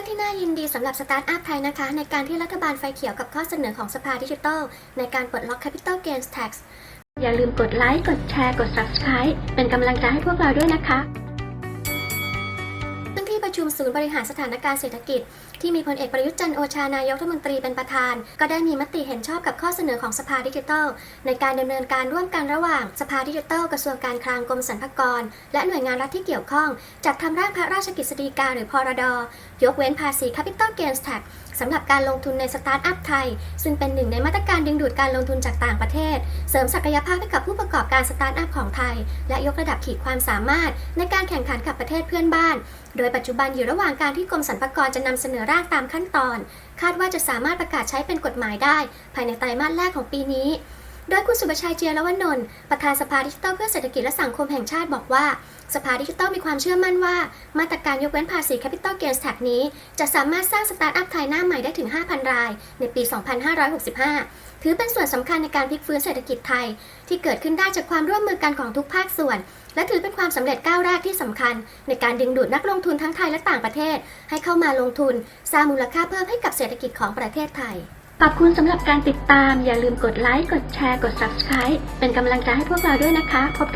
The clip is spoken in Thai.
รื่องที่น่ายินดีสำหรับสตาร์ทอัพไทยนะคะ ในการที่รัฐบาลไฟเขียวกับข้อเสนอของสภาดิจิทัล ในการปลดล็อก Capital Gains Tax อย่าลืมกดไลค์ กดแชร์ กด Subscribe เป็นกำลังใจให้พวกเราด้วยนะคะ ที่ประชุมศูนย์บริหารสถานการณ์เศรษฐกิจ ที่มีพลเอกประยุทธ์จันโอชานายกรัฐมนตรีเป็นประธาน ก็ได้มีมติเห็นชอบกับข้อเสนอของสภาดิจิทัล ในการดำเนินการร่วมกันระหว่างสภาดิจิทัลกระทรวงการคลังกรมสรรพากร และหน่วยงานรัฐที่เกี่ยวข้องจัดทำร่างพระราชกฤษฎีกาหรือพรดยกเว้นภาษี Capital Gains Tax สำหรับการลงทุนในสตาร์ทอัพไทย ซึ่งเป็นหนึ่งในมาตรการดึงดูดการลงทุนจากต่างประเทศ เสริมศักยภาพให้กับผู้ประกอบการสตาร์ทอัพของไทย และยกระดับขีดความสามารถในการแข่งขันกับประเทศเพื่อนบ้านโดยปัจจุบันอยู่ระหว่างการที่กรมสรรพากรจะนำเสนอร่างตามขั้นตอน คาดว่าจะสามารถประกาศใช้เป็นกฎหมายได้ ภายในไตรมาสแรกของปีนี้ โดยคุณสุบชัยเจียรวนนท์ประธานสภาดิจิทัลเพื่อเศรษฐกิจและสังคมแห่งชาติบอกว่า สภาดิจิทัลมีความเชื่อมั่นว่า มาตรการยกเว้นภาษี Capital Gains Tax นี้ จะสามารถสร้างสตาร์ทอัพไทยหน้าใหม่ได้ถึง 5,000 ราย ในปี 2565 ถือเป็นส่วนสำคัญในการพลิกฟื้นเศรษฐกิจไทย ที่เกิดขึ้นได้จากความร่วมมือกันของทุกภาคส่วน และถือเป็นความสำเร็จก้าวแรกที่สำคัญ ในการดึงดูดนักลงทุนทั้งไทยและต่างประเทศ ให้เข้ามาลงทุนสร้างมูลค่าเพิ่มให้กับเศรษฐกิจของประเทศไทย ขอบคุณสำหรับการติดตาม อย่าลืมกดไลค์ กดแชร์ กด Subscribe เป็นกำลังใจให้พวกเราด้วยนะคะ พบกัน